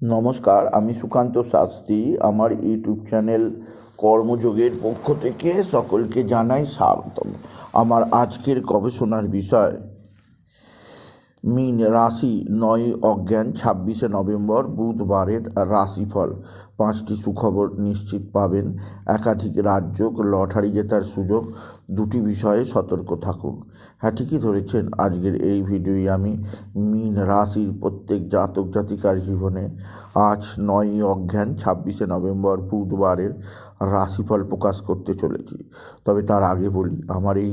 নমস্কার, আমি সুকান্ত শাস্ত্রী। আমার ইউটিউব চ্যানেল কর্মযোগের পক্ষ থেকে সকলকে জানাই স্বাগতম। আমার আজকের গবেষণার বিষয় মিন রাশি নয় অজ্ঞান, ছাব্বিশে নভেম্বর বুধবারের রাশিফল। পাঁচটি সুখবর নিশ্চিত পাবেন। একাধিক রাজ্য লটারি জেতার সুযোগ। দুটি বিষয়ে সতর্ক থাকুন। হ্যাঁ ঠিকই ধরেছেন। আজকের এই ভিডিওই আমি মিন রাশির প্রত্যেক জাতক জাতিকার জীবনে আজ নয় অজ্ঞান, ছাব্বিশে নভেম্বর, বুধবারের রাশিফল প্রকাশ করতে চলেছি। তবে তার আগে বলি, আমার এই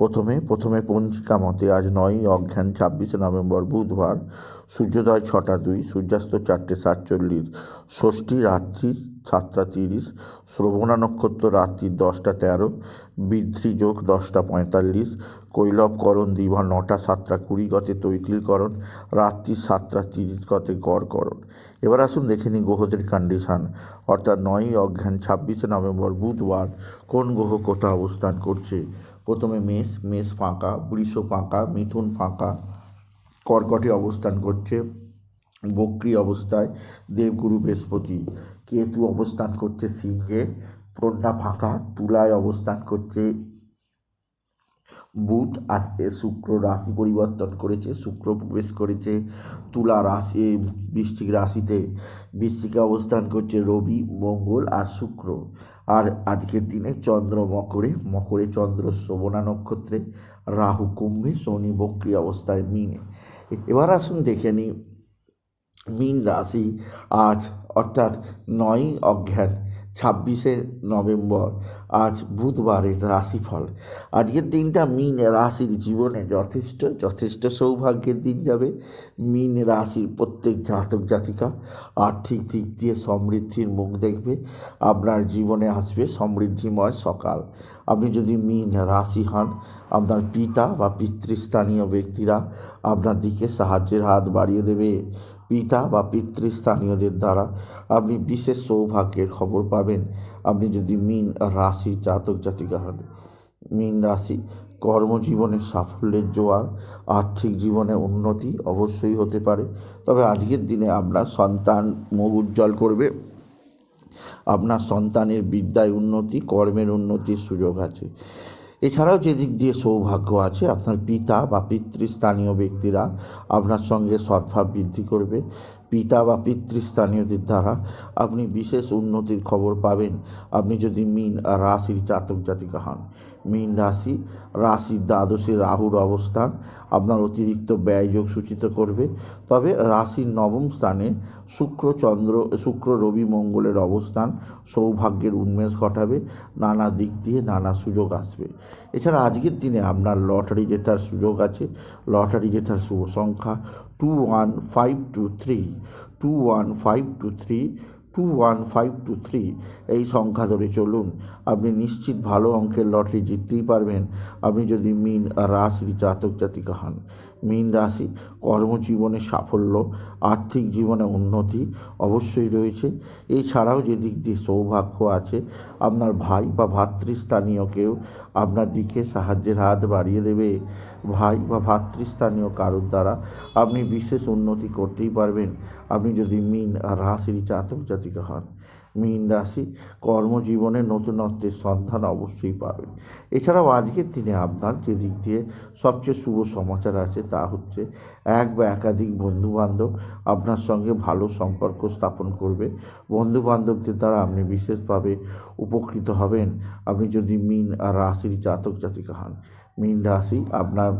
প্রথমে প্রথমে পঞ্জিকা মতে আজ নয়ই অজ্ঞান ছাব্বিশে নভেম্বর বুধবার, সূর্যোদয় ছটা দুই, সূর্যাস্ত চারটে সাতচল্লিশ, ষষ্ঠী রাত্রি সাতটা তিরিশ, শ্রবণা নক্ষত্র রাত্রি দশটা তেরো যোগ দশটা পঁয়তাল্লিশ কৈলবকরণ দিবা নটা সাতটা কুড়ি গতে তৈতিলকরণ রাত্রি সাতটা তিরিশ গতে গড়করণ এবার আসুন দেখে নিই গ্রহদের কন্ডিশান অর্থাৎ নয়ই অজ্ঞান ছাব্বিশে নভেম্বর বুধবার কোন গ্রহ কোথায় অবস্থান করছে? প্রথমে মেষ মেষ ফাঁকা, বৃষ ফাঁকা, মিথুন ফাঁকা, কর্কটে অবস্থান করছে, বক্রি অবস্থায় দেবগুরু বৃহস্পতি, কেতু অবস্থান করছে, সিংহে, প্রজ্ঞা ফাঁকা, তুলায় অবস্থান করছে বুধ আজকে শুক্র রাশি পরিবর্তন করেছে, শুক্র প্রবেশ করেছে তুলা রাশি বৃশ্চিক রাশিতে। বৃশ্চিকে অবস্থান করছে রবি, মঙ্গল আর শুক্র। আর আজকের দিনে চন্দ্র মকরে মকরে চন্দ্র শ্রবণা নক্ষত্রে, রাহু কুম্ভে, শনি বক্রি অবস্থায় মিনে। এবার আসুন দেখে নিই, মীন রাশি আজ অর্থাৎ নয়ই অজ্ঞান। ছাব্বিশে নভেম্বর, আজ বুধবারের রাশিফল। আজকের দিনটা মীন রাশির জীবনে যথেষ্ট যথেষ্ট সৌভাগ্যের দিন যাবে। মীন রাশির প্রত্যেক জাতক জাতিকা আর্থিক দিক দিয়ে সমৃদ্ধির মুখ দেখবে। আপনার জীবনে আসবে সমৃদ্ধিময় সকাল। আপনি যদি মীন রাশি হন, আপনার পিতা বা পিতৃস্থানীয় ব্যক্তিরা আপনার দিকে সাহায্যের হাত বাড়িয়ে দেবে। পিতা বা পিতৃস্থানীয়দের দ্বারা আপনি বিশেষ সৌভাগ্যের খবর পাবেন। আপনি যদি মিন রাশি জাতক জাতিকা হন, মিন রাশি কর্মজীবনে সাফল্যের জোয়ার, আর্থিক জীবনে উন্নতি অবশ্যই হতে পারে। তবে আজকের দিনে আপনার সন্তান মুখ উজ্জ্বল করবে। আপনার সন্তানের বিদ্যায় উন্নতি, কর্মের উন্নতির সুযোগ আছে। এছাড়াও যেদিক দিয়ে সৌভাগ্য আছে, আপনার পিতা বা পিতৃস্থানীয় ব্যক্তিরা আপনার সঙ্গে সদ্ভাব বৃদ্ধি করবে। পিতা বা পিতৃস্থানীয়দের দ্বারা আপনি বিশেষ উন্নতির খবর পাবেন। আপনি যদি মিন রাশির জাতক জাতিকা হন মিন রাশি রাশির দ্বাদশে রাহুর অবস্থান, আপনার অতিরিক্ত ব্যয়যোগ সূচিত করবে। তবে রাশির নবম স্থানে শুক্র, চন্দ্র, শুক্র, রবি, মঙ্গলের অবস্থান, সৌভাগ্যের উন্মেষ ঘটাবে, নানা দিক দিয়ে নানা সুযোগ আসবে। এছাড়া আজকের দিনে আপনার লটারি জেতার সুযোগ আছে। লটারি জেতার শুভ সংখ্যা two one five two three two one five two three two one five two three এই সংখ্যা ধরে চলুন। আপনি নিশ্চিত ভালো অঙ্কের লটারি জিততেই পারবেন। আপনি যদি মিন রাশির জাতক, জাতিকা হন। মিন রাশি, কর্মজীবনে সাফল্য, আর্থিক জীবনে উন্নতি অবশ্যই রয়েছে। এছাড়াও যে দিক দিয়ে সৌভাগ্য আছে, আপনার ভাই বা ভাতৃস্থানীয় কেউ আপনার দিকে সাহায্যের হাত বাড়িয়ে দেবে। ভাই বা ভাতৃস্থানীয় কারোর দ্বারা আপনি বিশেষ উন্নতি করতেই পারবেন। আপনি যদি মিন রাশির জাতক জাতিকা হন মীন রাশি কর্মজীবনে নতুনত্বের সন্ধান অবশ্যই পাবেন এছাড়াও আজকের দিনে আপনার যে দিক দিয়ে সবচেয়ে শুভ সমাচার আছে তা হচ্ছে এক বা একাধিক বন্ধুবান্ধব আপনার সঙ্গে ভালো সম্পর্ক স্থাপন করবে। বন্ধুবান্ধবদের দ্বারা আপনি বিশেষভাবে উপকৃত হবেন। আপনি যদি মিন রাশির জাতক জাতিকা হন, মীন রাশি আপনার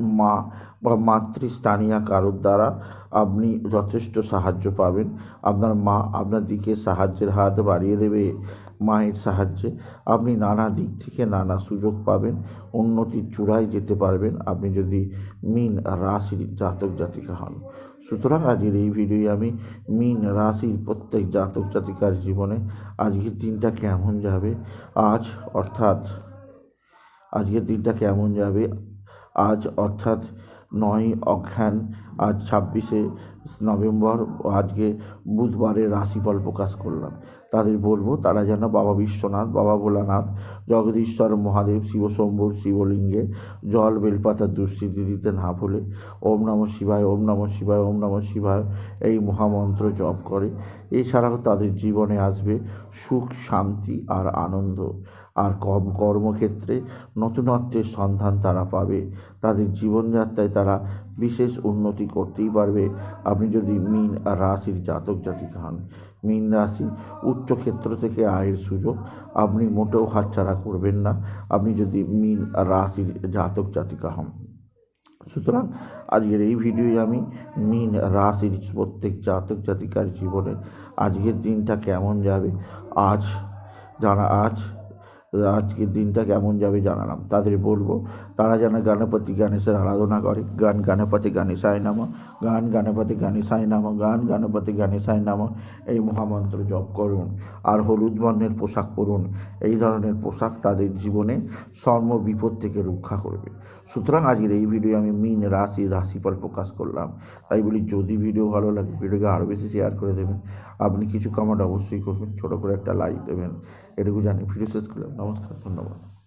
মা বা মাতৃস্থানীয় কারোর দ্বারা আপনি যথেষ্ট সাহায্য পাবেন। আপনার মা আপনার দিকে সাহায্যের হাত বাড়িয়ে দেবে, মায়ের সাহায্যে। আপনি নানা দিক থেকে নানা সুযোগ পাবেন, উন্নতির চূড়ায় যেতে পারবেন। আপনি যদি মিন রাশির জাতক জাতিকা হন। সুতরাং আজকের এই ভিডিওয়ে আমি মিন রাশির প্রত্যেক জাতক জাতিকার জীবনে আজকের দিনটা কেমন যাবে, আজ অর্থাৎ আজকের দিনটা কেমন যাবে আজ অর্থাৎ নয় অজ্ঞান আজ ছাব্বিশে নভেম্বর, আজকে বুধবারের রাশিফল প্রকাশ করলাম। তাদের বলব, তারা যেন বাবা বিশ্বনাথ, বাবা ভোলানাথ, জগদীশ্বর মহাদেব শিবশম্ভুর শিবলিঙ্গে, জল বেলপাতার দুঃস্থিতি দিতে না ভুলে, ওম নম শিবায়, ওম নম শিবায়, ওম নম শিবায়, এই মহামন্ত্র জপ করে। এছাড়াও তাদের জীবনে আসবে সুখ, শান্তি আর আনন্দ। আর কম কর্মক্ষেত্রে নতুনত্বের সন্ধান তারা পাবে। তাদের জীবনযাত্রায় তারা বিশেষ উন্নতি করতেই পারবে। আপনি যদি মিন রাশির জাতক জাতিকা হন, মিন রাশি উচ্চ ক্ষেত্র থেকে আয়ের সুযোগ, আপনি মোটেও হাতছাড়া করবেন না। আপনি যদি মিন রাশির জাতক জাতিকা হন। সুতরাং আজকের এই ভিডিওয়ে আমি মিন রাশির প্রত্যেক জাতক জাতিকার জীবনে আজকের দিনটা কেমন যাবে, আজ জানা, আজ আজকের দিনটা কেমন যাবে জানালাম। তাদের বলব, তারা যেন গণপতি গণেশের আরাধনা করে। গান গণপতি গণেশায় নামা। গান, গণপতি গণেশায় নামা গান, গণপতি গণেশায় নামা এই মহামন্ত্র জপ করুন। আর হলুদ বর্ণের পোশাক পরুন। এই ধরনের পোশাক তাদের জীবনে সর্ম বিপদ থেকে রক্ষা করবে। সুতরাং আজকের এই ভিডিও আমি মিন রাশি, রাশিফল প্রকাশ করলাম। তাই বলি, যদি ভিডিও ভালো লাগে, ভিডিওকে আরও বেশি শেয়ার করে দেবেন। আপনি কিছু কমেন্ট অবশ্যই করবেন, ছোটো করে একটা লাইক দেবেন। এটুকু জানি, ভিডিও শেষ করলাম। নমস্কার, ধন্যবাদ।